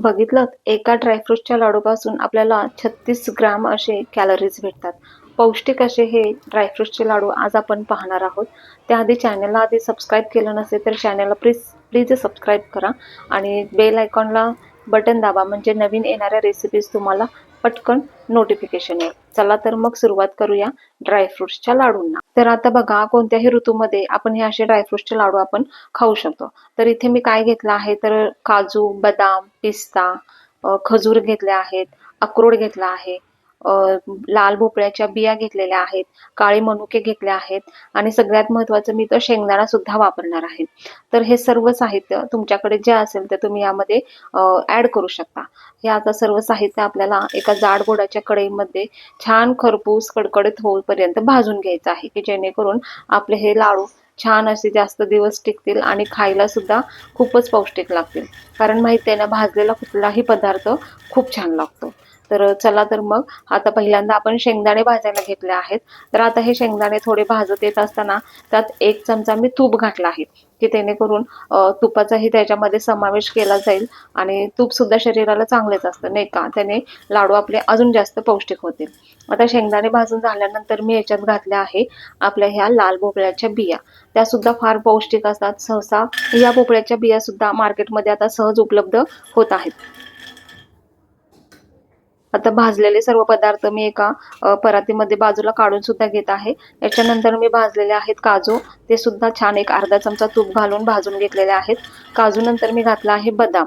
बघितलं एका ड्रायफ्रूटच्या लाडूपासून आपल्याला छत्तीस ग्राम असे कॅलरीज भेटतात. पौष्टिक असे हे ड्रायफ्रूटचे लाडू आज आपण पाहणार आहोत. त्याआधी चॅनलला आधी सबस्क्राईब केलं नसेल तर चॅनलला प्लीज प्लीज सबस्क्राईब करा. आणि बेल आयकॉनला बटन दाबा म्हणजे नवीन येणाऱ्या रेसिपीज तुम्हाला पटकन नोटिफिकेशन येईल चला तर मग सुरुवात करूया ड्रायफ्रुट्सच्या लाडूंना. तर आता बघा कोणत्याही ऋतूमध्ये आपण हे असे ड्रायफ्रुट्सचे लाडू आपण खाऊ शकतो. तर इथे मी काय घेतलं आहे? तर काजू बदाम पिस्ता खजूर घेतले आहेत अक्रोड घेतला आहे अ, लाल भोपळ्याच्या बिया घेतलेल्या आहेत काळे मनुके घेतले आहेत आणि सगळ्यात महत्वाचं मी तर शेंगदाणा सुद्धा वापरणार आहे. तर हे सर्व साहित्य तुमच्याकडे जे असेल ते तुम्ही यामध्ये ऍड करू शकता. हे आता सर्व साहित्य आपल्याला एका जाड गोडाच्या कढईमध्ये छान खरपूस कडकडीत होईपर्यंत भाजून घ्यायचं आहे की जेणेकरून आपले हे लाडू छान असे जास्त दिवस टिकतील आणि खायला सुद्धा खूपच पौष्टिक लागतील. कारण माहिती आहे ना भाजलेला कुठलाही पदार्थ खूप छान लागतो. तर चला तर मग आता पहिल्यांदा आपण शेंगदाणे भाजायला घेतले आहेत. तर आता हे शेंगदाणे थोडे भाजत येत असताना त्यात एक चमचा मी तूप घातला आहे की जेणेकरून तुपाचाही त्याच्यामध्ये समावेश केला जाईल आणि तूप सुद्धा शरीराला चांगलेच असतं नाही का? त्याने लाडू आपले अजून जास्त पौष्टिक होतील. आता शेंगदाणे भाजून झाल्यानंतर मी याच्यात घातल्या आहे आपल्या ह्या लाल भोपळ्याच्या बिया. त्या सुद्धा फार पौष्टिक असतात. सहसा या भोपळ्याच्या बिया सुद्धा मार्केटमध्ये आता सहज उपलब्ध होत आहेत. आता भाजलेले सर्व पदार्थ मी एका परातीमध्ये बाजूला काढून सुद्धा घेत आहे. याच्यानंतर मी भाजलेले आहेत काजू. ते सुद्धा छान एक अर्धा चमचा तूप घालून भाजून घेतलेले आहेत. काजू नंतर मी घातला आहे बदाम.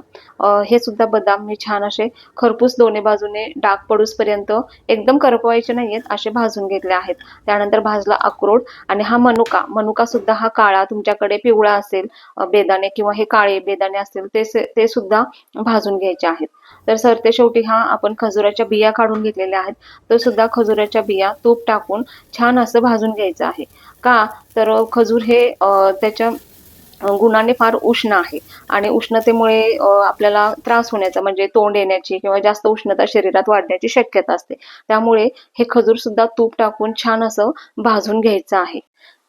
हे सुद्धा बदाम मी छान असे खरपूस दोन्ही बाजूने डाग पडूसपर्यंत एकदम करपवायचे नाहीयेत असे भाजून घेतले आहेत. त्यानंतर भाजला अक्रोड आणि हा मनुका. मनुका सुद्धा हा काळा तुमच्याकडे पिवळा असेल बेदाणे किंवा हे काळे बेदाणे असतील ते ते सुद्धा भाजून घ्यायचे आहेत. तर सरते शेवटी हा आपण खजुरा खजुराच्या बिया काढून घेतलेल्या आहेत. तो सुद्धा खजुराच्या बिया तूप टाकून छान असं भाजून घ्यायचं आहे. का? तर खजूर हे त्याच्या गुणाने फार उष्ण आहे. आणि उष्णतेमुळे आपल्याला त्रास होण्याचा म्हणजे तोंड येण्याची किंवा जास्त उष्णता शरीरात वाढण्याची शक्यता असते. त्यामुळे हे खजूर सुद्धा तूप टाकून छान असं भाजून घ्यायचं आहे.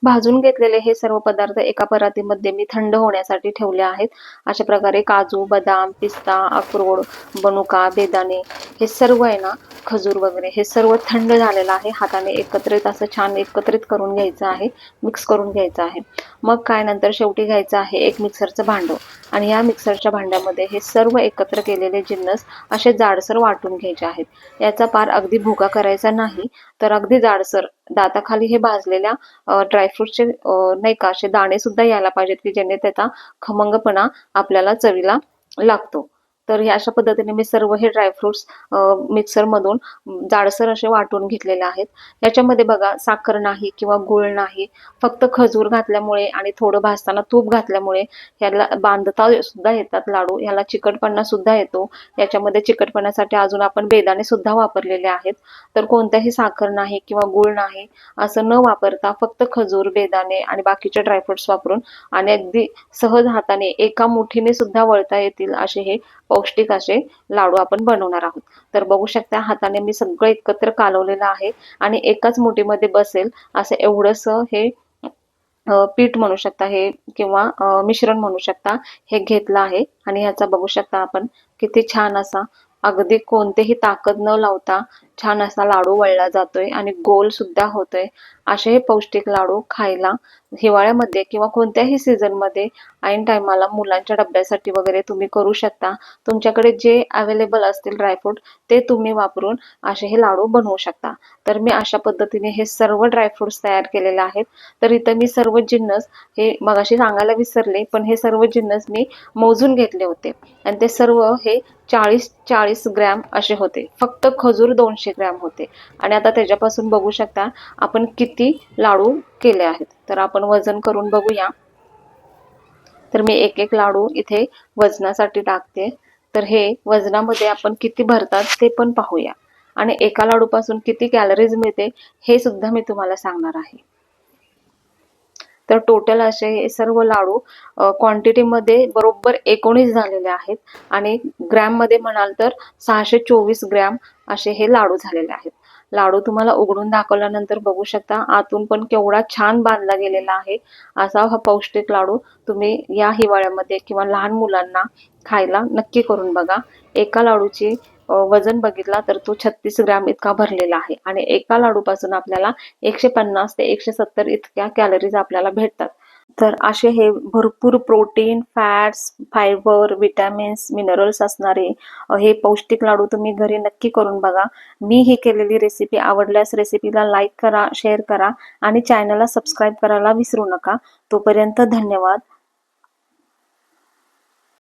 भाजून घेतलेले हे सर्व पदार्थ एका परातीमध्ये मी थंड होण्यासाठी ठेवले आहेत. अशा प्रकारे काजू बदाम पिस्ता अक्रोड बनुका बेदाणे हे सर्व आहे ना खजूर वगैरे हे सर्व थंड झालेलं आहे. हाताने एकत्रित असं छान एकत्रित करून घ्यायचं आहे मिक्स करून घ्यायचं आहे. मग काय नंतर शेवटी घ्यायचं आहे एक मिक्सरचं भांडं. आणि या मिक्सरच्या भांड्यामध्ये हे सर्व एकत्र केलेले जिन्नस असे जाडसर वाटून घ्यायचे आहेत. याचा पार अगदी भुगा करायचा नाही तर अगदी जाडसर दाताखाली हे भाजलेल्या ड्रायफ्रुटचे नाही का असे दाणे सुद्धा यायला पाहिजेत की ज्याने त्याचा खमंगपणा आपल्याला चवीला लागतो. तर ह्या अशा पद्धतीने मी सर्व हे ड्रायफ्रुट्स मिक्सरमधून जाडसर असे वाटून घेतलेले आहेत. याच्यामध्ये बघा साखर नाही किंवा गुळ नाही फक्त खजूर घातल्यामुळे आणि थोडं भाजताना तूप घातल्यामुळे ह्याला बांधता सुद्धा येतात लाडू. ह्याला चिकटपणा सुद्धा येतो. याच्यामध्ये चिकटपणासाठी अजून आपण बेदाणे सुद्धा वापरलेले आहेत. तर कोणत्याही साखर नाही किंवा गुळ नाही असं न वापरता फक्त खजूर बेदाणे आणि बाकीचे ड्रायफ्रुट्स वापरून आणि अगदी सहज हाताने एका मुठीने सुद्धा वळता येतील असे हे पौष्टिक असे लाडू आपण बनवणार आहोत. तर बघू शकता हाताने मी सगळं एकत्र कालवलेलं आहे आणि एकाच मुठीमध्ये बसेल असं एवढंसं हे पीठ म्हणू शकता हे किंवा मिश्रण म्हणू शकता हे घेतलं आहे. आणि ह्याचा बघू शकता आपण किती छान असा अगदी कोणतेही ताकद न लावता छान असा लाडू वळला जातोय आणि गोल सुद्धा होतोय. असे हे पौष्टिक लाडू खायला हिवाळ्यामध्ये किंवा कोणत्याही सीझनमध्ये ऐन टायमाला मुलांच्या डब्यासाठी वगैरे तुम्ही करू शकता. तुमच्याकडे जे अवेलेबल असतील ड्रायफ्रूट ते तुम्ही वापरून असे हे लाडू बनवू शकता. तर मी अशा पद्धतीने हे सर्व ड्रायफ्रूट्स तयार केलेले आहेत. तर इथं मी सर्व जिन्नस हे मगाशी सांगायला विसरले पण हे सर्व जिन्नस मी मोजून घेतले होते. आणि ते सर्व हे चाळीस चाळीस ग्रॅम असे होते. फक्त खजूर दोनशे ग्रॅम होते. आणि आता त्याच्यापासून बघू शकता आपण किती लाडू केले आहेत. तर आपण वजन करून बघूया. तर मी एक एक लाडू इथे वजनासाठी टाकते. तर हे वजनामध्ये आपण किती भरतात ते पण पाहूया. आणि एका लाडूपासून किती कॅलरीज मिळते हे सुद्धा मी तुम्हाला सांगणार आहे. तर टोटल असे हे सर्व लाडू क्वांटिटीमध्ये बरोबर एकोणीस झालेले आहेत. आणि ग्रॅममध्ये म्हणाल तर सहाशे चोवीस ग्रॅम असे हे लाडू झालेले आहेत. लाडू तुम्हाला उघडून दाखवल्यानंतर बघू शकता आतून पण केवढा छान बांधला गेलेला आहे. असा हा पौष्टिक लाडू तुम्ही या हिवाळ्यामध्ये किंवा लहान मुलांना खायला नक्की करून बघा. एका लाडूची वजन बघितला तर तो छत्तीस ग्रॅम इतका भरलेला आहे. आणि एका लाडूपासून आपल्याला एकशे पन्नास ते एकशे सत्तर इतक्या कॅलरीज आपल्याला भेटतात. तर असे हे भरपूर protein fats fibre vitamins minerals असणारे हे पौष्टिक लाडू तुम्ही घरी नक्की करून बघा. मी ही केलेली रेसिपी आवडल्यास रेसिपीला लाईक करा शेअर करा आणि चॅनलला सबस्क्राईब करायला विसरू नका. तोपर्यंत धन्यवाद.